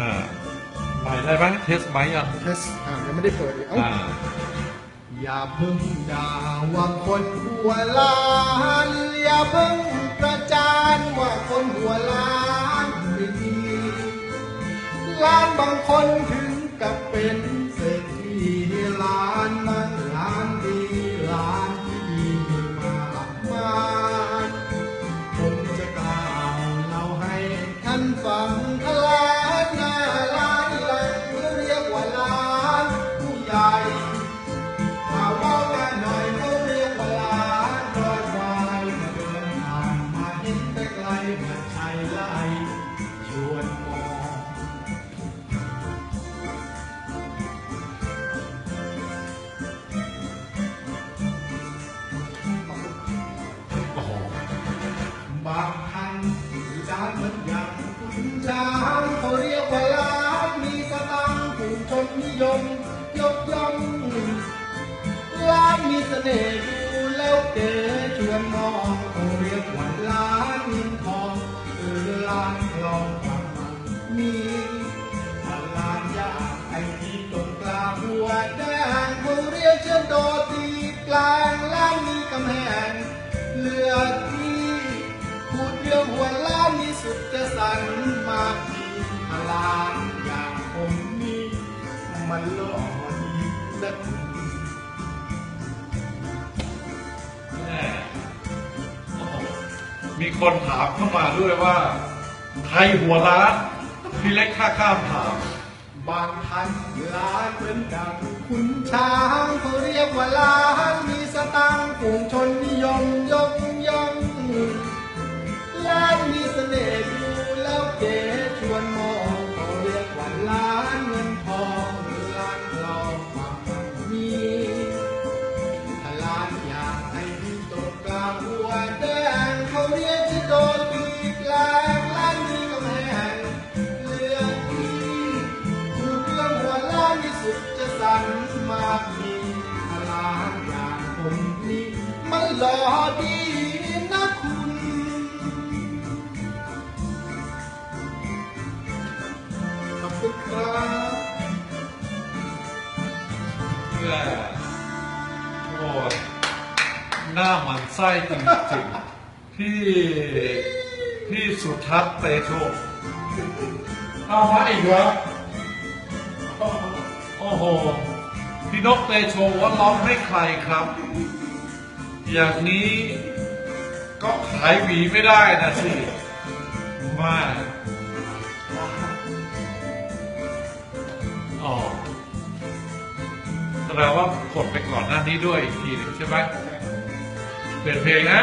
อ่าไปได้ไหมเทสไหมยังเทสอ่ายังไม่ได้เปิดเลยเอ้าอ่าอย่าเพิ่งด่าว่าคนหัวล้านอย่าเพิ่งประจานว่าคนหัวล้านไม่ดีล้านบางคนถึงกับเป็น แต่ไกลมันใช่ไรชวนมองโอ้โหบางท่านวิจารณ์เหมือนอย่างคุณช้างเขาเรียกว่าหลานมีสตังค์ผู้ชนนิยมยกย่องหลานมีเสน่ห์ดูแล้วเก๋ชวนมอง ลานอย่างผมนี่มันหล่อดีนะคุณแม่มีคนถามเข้ามาด้วยว่าใครหัวล้านพี่เล็กค่าข้ามถาม บางท่านล้านเหมือนดังคุณช้างเขาเรียกว่าล้านมีสตังค์ฝูงชนนิ นมองเขาเรียกว่าล้านเงินทองหรือล้านทองความมั่งมีถ้าล้านอยากให้ที่ตรงกลางหัวแดงเขาเรียกที่โดนตีกลางล้านนี้ก็แพงเลือที่ถูกเรื่องหัวล้านที่สุดจะสั่นมากมีถ้าล้านอย่างผมนี่มันหล่อดี แม่โอ้ยหน้ามันไส้จริงๆพี่พี่สุทัศน์เตโชเอามาอีกเหรอโอ้โห พี่นกเตโชว่าร้องให้ใครครับ อย่างนี้ก็ขายหวีไม่ได้นะสิมา แปลว่ากดไปก่อนหน้านี้ด้วยอีกทีหนึ่งใช่ไหมเปลี่ยนเพลงนะ